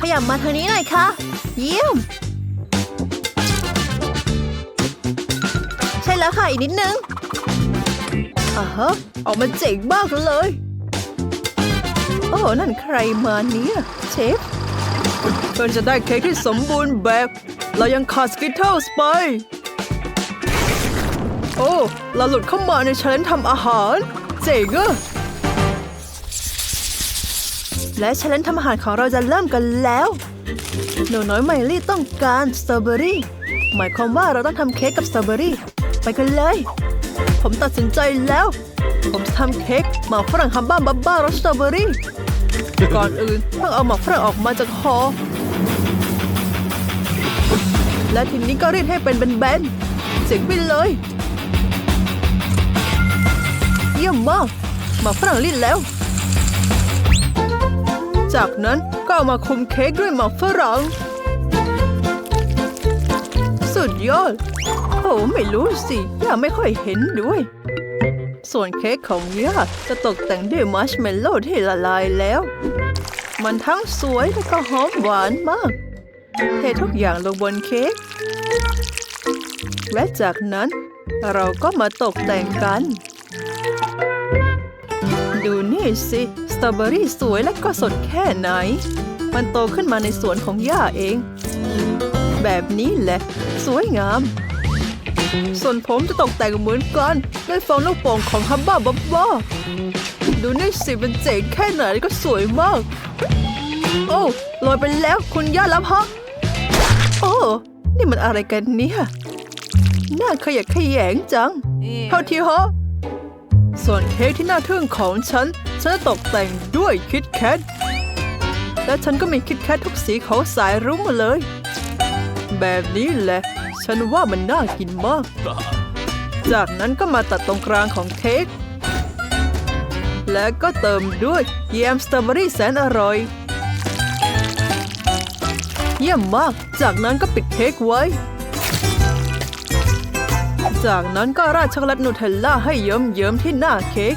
ขยับมาทางนี้หน่อยค่ะ เยี่ยม ใช่แล้วค่ะ อีกนิดนึงอ่าฮะออกมาเจ๋งมากเลย โอ้นั่นใครมาเนี่ยเชฟเพื่อจะได้เค้กที่สมบูรณ์แบบ เรายังขาดสกิทเทิลไป โอ้ เราหลุดเข้ามาในเชิญทำอาหาร เจ๋งอะ และเชลนทำอาหารของเราจะเริ่มกันแล้ว หนูน้อยไมลี่ต้องการสตรอเบอรี่ หมายความว่าเราต้องทำเค้กกับสตรอเบอรี่ ไปกันเลย ผมตัดสินใจแล้ว ผมจะทำเค้กหมากฝรั่งฮัมบ้าบับบ้ารสสตรอเบอรี่ ก่อนอื่นต้องเอาหมากฝรั่งออกมาจากคอและทีนี้ก็รีดให้เป็นแบนๆเสียงไปเลย เยี่ยมมากหมากฝรั่งรีดแล้ว จากนั้นก็เอามาคุมเค้กด้วยหมากฝรั่ง สุดยอด โอ้ไม่รู้สิย่าไม่ค่อยเห็นด้วย ส่วนเค้กของย่าจะตกแต่งด้วยมัชเมลโล่ที่ละลายแล้ว มันทั้งสวยและก็หอมหวานมาก เททุกอย่างลงบนเค้ก และจากนั้นเราก็มาตกแต่งกัน ดูนี่สิ ตรอเบอรี่สวยและก็สดแค่ไหน มันโตขึ้นมาในสวนของย่าเอง แบบนี้แหละ สวยงาม ส่วนผมจะตกแต่งเหมือนกันด้วยฟองลูกโป่งของฮับบ้าบับบ้าดูนี่สิเป็นเจ๋งแค่ไหนก็สวยมาก โอ้ลอยไปแล้วคุณย่ารับฮะโอ้นี่มันอะไรกันเนี่ยน่าขยะแขยงจัง เท่าทีฮะ ส่วนเค้กที่น่าทึ่งของฉัน ฉันจะตกแต่งด้วยคิดแคท และฉันก็มีคิดแคททุกสีของสายรุ้งมาเลย แบบนี้แหละ ฉันว่ามันน่ากินมาก จากนั้นก็มาตัดตรงกลางของเค้ก และก็เติมด้วยแยมสตรอเบอรี่แสนอร่อย เยี่ยมมาก จากนั้นก็ปิดเค้กไว้ จากนั้นก็ราดช็อกโกแลตนูเทลล่าให้เยิ้มๆที่หน้าเค้ก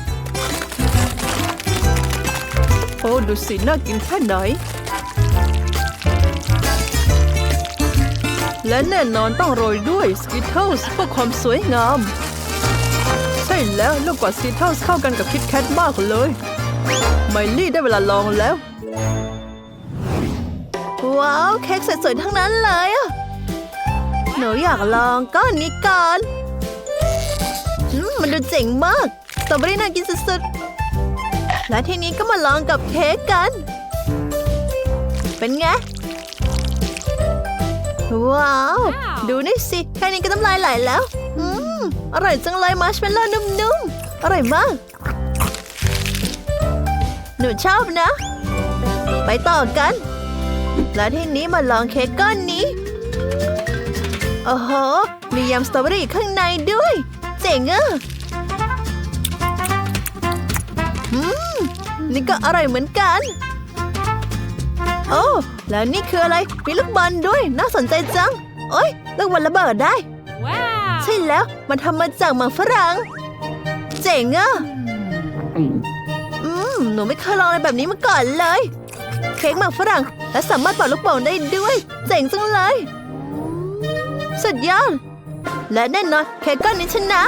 โอ้ดูสิน่ากินแค่ไหน และแน่นอนต้องโรยด้วยสกิทเทิลส์เพื่อความสวยงาม ใช่แล้วลูกกว่าสกิทเทิลส์เข้ากันกับคิดแคทมากเลย ไมลี่ได้เวลาลองแล้ว ว้าว เค้กสวยๆทั้งนั้นเลยอะหนูอยากลองก้อนนี้ก่อน มมันดูเจ๋งมากสตรอเบอรี่น่ากินสุดๆ และทีนี้ก็มาลองกับเค้กกัน เป็นไง ว้าว ดูนี่สิ แค่นี้ก็น้ำลายไหลแล้ว อืม อร่อยจังเลยมัชเมลโล่นุ่มๆ อร่อยมาก หนูชอบนะ ไปต่อกัน และทีนี้มาลองเค้กก้อนนี้ โอ้โห มียำสตรอเบอรี่ข้างในด้วย เจ๋งอะอืมนี่ก็อร่อยเหมือนกัน โอ้ แล้วนี่คืออะไร มีลูกบอลด้วย น่าสนใจจัง โอ้ยลูกบอลระเบิดได้ Wow! ใช่แล้ว มันทำมาจากหมากฝรั่ง เจ๋งอะอืม หนูไม่เคยลองอะไรแบบนี้มาก่อนเลย เค้กหมากฝรั่ง และสามารถเป่าลูกโป่งได้ด้วย เจ๋งจังเลย สุดยอด และแน่นอนเค้กก้อนนี้ชนะ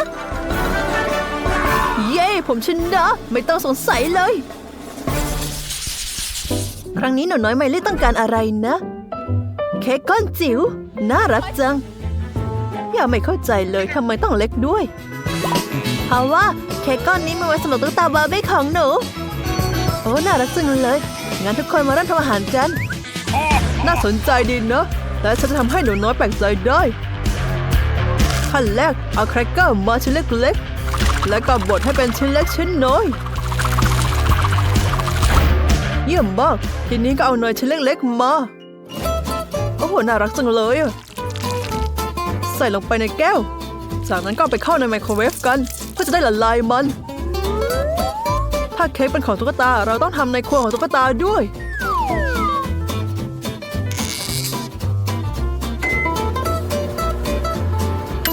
เย้ ผมชนะ ไม่ต้องสงสัยเลยครั้งนี้หนูน้อยไมลี่ต้องการอะไรนะ เค้กก้อนจิ๋วน่ารักจัง อย่าไม่เข้าใจเลยทำไมต้องเล็กด้วย เพราะว่าเค้กก้อนนี้มันไว้สำหรับตุ๊กตาบาร์บี้ของหนู โอ้น่ารักจังเลย งั้นทุกคนมาเริ่มทำอาหารกัน น่าสนใจดีเนะและฉันจะทำให้หนูน้อยแปลกใจได้ ขั้นแรกเอาแครกเกอร์มาชิ้นเล็กๆ แล้วก็บดให้เป็นชิ้นเล็กชิ้นน้อย เยี่ยมมาก ทีนี้ก็เอาเนยชิ้นเล็กๆมา โอ้โห น่ารักจังเลยอะใส่ลงไปในแก้ว จากนั้นก็ไปเข้าในไมโครเวฟกัน เพื่อจะได้ละลายมัน ถ้าเค้กเป็นของตุ๊กตา เราต้องทำในครัวของตุ๊กตาด้วย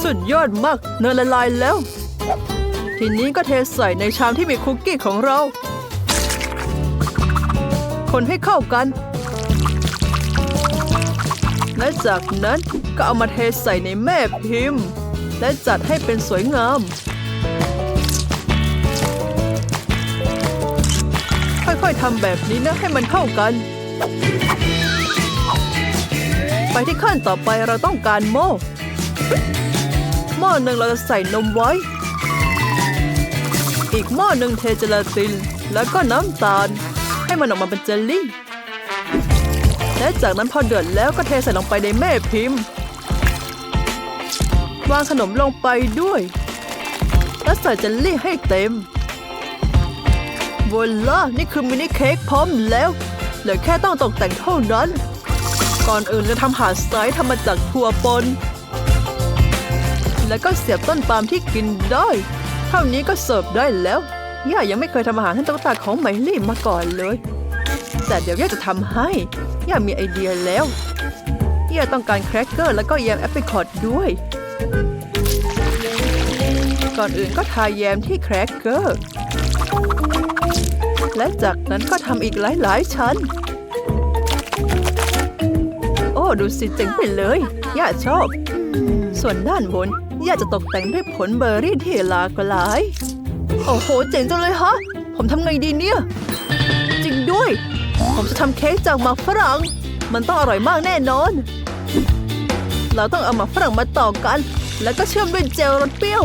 สุดยอดมากเนยละลายแล้ว ทีนี้ก็เทใส่ในชามที่มีคุกกี้ของเรา คนให้เข้ากัน และจากนั้นก็เอามาเทใส่ในแม่พิมพ์ และจัดให้เป็นสวยงาม ค่อยๆทำแบบนี้นะให้มันเข้ากันไปที่ขั้นต่อไปเราต้องการหม้อ หม้อหนึ่งเราจะใส่นมไว้ อีกหม้อหนึ่งเทเจลาติน แล้วก็น้ำตาล ให้มันออกมาเป็นเจลลี่ และจากนั้นพอเดือดแล้วก็เทใส่ลงไปในแม่พิมพ์ วางขนมลงไปด้วย และใส่เจลลี่ให้เต็มวล่านี่คือมินิเค้กพร้อมแล้ว เหลือแค่ต้องตกแต่งเท่านั้น ก่อนอื่นจะทำหาดสไตล์ทำมาจากถั่วปน แล้วก็เสียบต้นปาล์มที่กินได้ เท่านี้ก็เสิร์ฟได้แล้ว ย่ายังไม่เคยทำอาหารให้ตุ๊กตาของไมลี่มาก่อนเลย แต่เดี๋ยวย่าจะทำให้ ย่ามีไอเดียแล้ว ย่าต้องการแครกเกอร์แล้วก็แยมแอปเปิลคอร์ดด้วย ก่อนอื่นก็ทาแยมที่แครกเกอร์ และจากนั้นก็ทำอีกหลายๆชั้นโอ้ดูสิเจ๋งไปเลย ย่าชอบ ส่วนด้านบน อย่าจะตกแต่งด้วยผลเบอร์รี่ที่หลากหลาย โอ้โห เจ๋งจังเลยฮะ ผมทำไงดีเนี่ย จริงด้วย ผมจะทำเค้กจากหมากฝรั่ง มันต้องอร่อยมากแน่นอน เราต้องเอาหมากฝรั่งมาต่อกัน แล้วก็เชื่อมด้วยเจลรสเปรี้ยว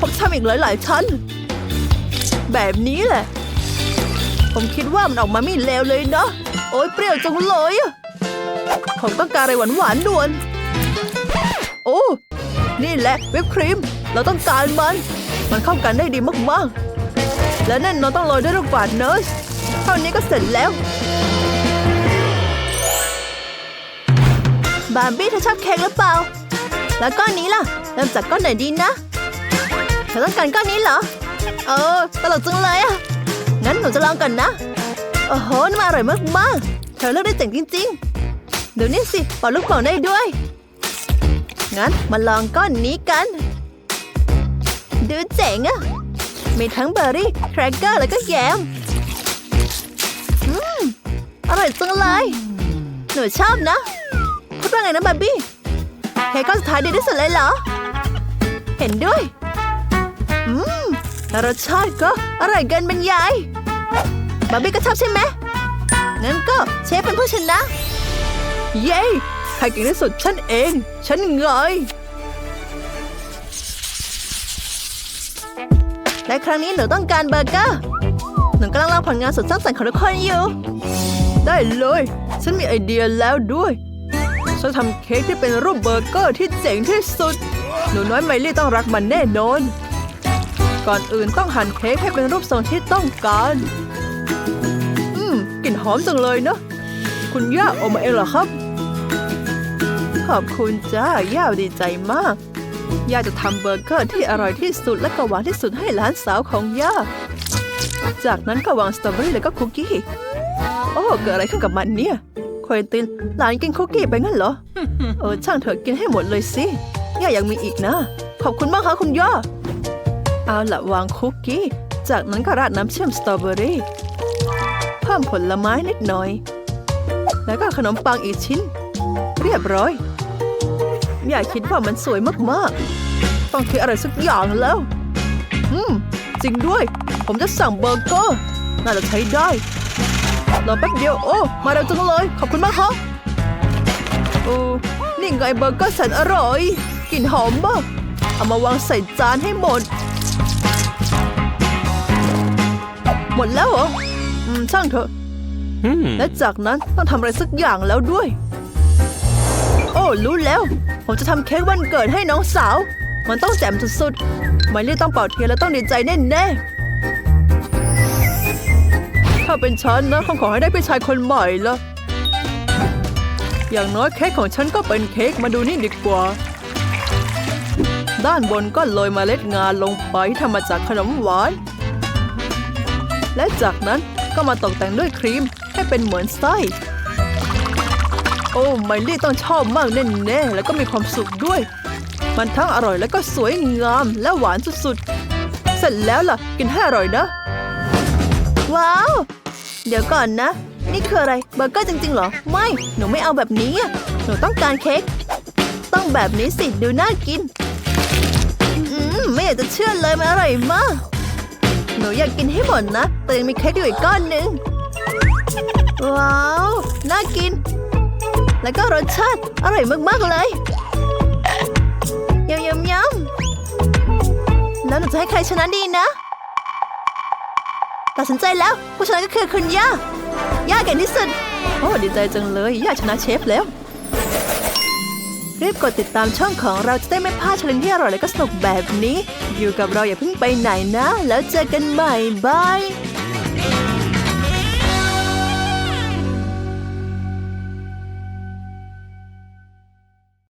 ผมทำอีกหลายๆชั้น แบบนี้แหละ ผมคิดว่ามันออกมาไม่เลวเลยนะ โอ๊ยเปรี้ยวจังเลยอะผมต้องการอะไรหวานๆด่วนโอ้ นี่แหละวิปครีม เราต้องการมัน มันเข้ากันได้ดีมากๆ และแน่นอนต้องโรยด้วยลูกบาศก์เนสเท่านี้ก็เสร็จแล้ว บาร์บี้เธอชอบเค้กหรือเปล่า แล้วก้อนนี้ล่ะเริ่มจากก้อนไหนดีนะเธอต้องการก้อนนี้เหรอ เออตลกจังเลยอะงั้นหนูจะลองก่อนนะ โอ้โหนี่มันอร่อยมากๆ เธอเลือกได้เจ๋งจริงๆ เดี๋ยวนี้สิเป่าลูกโป่งได้ด้วย งั้นมาลองก้อนนี้กัน ดูเจ๋งอะมีทั้งเบอร์รี่ แครกเกอร์ แล้วก็แยมอืมอร่อยจังเลย หนูชอบนะ พูดว่าไงนะบาร์บี้เค้กก้อนสุดท้ายดีที่สุดเลยเหรอ เห็นด้วย อืมรสชาติก็อร่อยเกินบรรยายบาร์บี้ก็ชอบใช่ไหมงั้นก็เชฟเป็นผู้ชนะ เย้ ใครเก่งที่สุดฉันเอง ฉันไงและครั้งนี้หนูต้องการเบอร์เกอร์ หนูกำลังรอผลงานสุดสร้างสรรค์ของทุกคนอยู่ ได้เลย ฉันมีไอเดียแล้วด้วย ฉันทำเค้กที่เป็นรูปเบอร์เกอร์ที่เจ๋งที่สุด หนูน้อยไมลี่ต้องรักมันแน่นอน ก่อนอื่นต้องหั่นเค้กให้เป็นรูปทรงที่ต้องการ อืมกลิ่นหอมจังเลยเนอะคุณย่าเอามาเองเหรอครับ ขอบคุณจ้าย่าดีใจมาก ย่าจะทำเบอร์เกอร์ที่อร่อยที่สุดและก็หวานที่สุดให้หลานสาวของย่า จากนั้นก็วางสตรอเบอรี่แล้วก็คุกกี้ โอ้เกิดอะไรขึ้นกับมันเนี่ยควินตินหลานกินคุกกี้ไปงั้นเหรอ เออช่างเถอะกินให้หมดเลยสิ ย่ายังมีอีกนะ ขอบคุณมากค่ะคุณย่า เอาละวางคุกกี้ จากนั้นก็ราดน้ำเชื่อมสตรอเบอรี่ เพิ่มผลไม้นิดหน่อย แล้วก็ขนมปังอีกชิ้น เรียบร้อย อย่าคิดว่ามันสวยมากๆ ต้องคิดอะไรสักอย่างแล้ว อืม จริงด้วย ผมจะสั่งเบอร์เกอร์ น่าจะใช้ได้ รอแป๊บเดียว โอ้ มาเร็วจังเลย ขอบคุณมากครับโอ้นี่ไงเบอร์เกอร์แสนอร่อยกลิ่นหอมมากเอามาวางใส่จานให้หมด หมดแล้วเหรอ อืม ช่างเถอะ Hmm. และจากนั้นต้องทำอะไรสักอย่างแล้วด้วย โอ้ รู้แล้ว ผมจะทำเค้กวันเกิดให้น้องสาว มันต้องแจ่มสุดๆไมลี่ต้องเป่าเทียนและต้องดีใจแน่ๆ ถ้าเป็นฉันนะคงขอให้ได้พี่ชายคนใหม่ละอย่างน้อยเค้กของฉันก็เป็นเค้กมาดูนี่ดีกว่า ด้านบนก็โรยเมล็ดงาลงไปที่ทำมาจากขนมหวาน และจากนั้นก็มาตกแต่งด้วยครีมให้เป็นเหมือนไส้ โอ้ไมลี่ต้องชอบมากแน่ๆแล้วก็มีความสุขด้วย มันทั้งอร่อยแล้วก็สวยงามและหวานสุดๆ เสร็จแล้วล่ะ กินให้อร่อยนะ ว้าว เดี๋ยวก่อนนะ นี่คืออะไรเบอร์เกอร์จริงๆเหรอ ไม่ หนูไม่เอาแบบนี้อะหนูต้องการเค้กต้องแบบนี้สิดูน่ากิน อืมไม่อยากจะเชื่อเลยมันอร่อยมาก หนูอยากกินให้หมดนะแต่ยังมีเค้กอยู่อีกก้อนหนึ่งว้าว น่ากิน แล้วก็รสชาติอร่อยมาก ๆ เลยยำยำยำแล้วหนูจะให้ใครชนะดีนะ ตัดสินใจแล้วผู้ชนะก็คือคุณย่า ย่าเก่งที่สุด โอ้ดีใจจังเลย ย่าชนะเชฟแล้ว รีบกดติดตามช่องของเราจะได้ไม่พลาดชาเลนที่อร่อยและก็สนุกแบบนี้ อยู่กับเราอย่าเพิ่งไปไหนนะ แล้วเจอกันใหม่บาย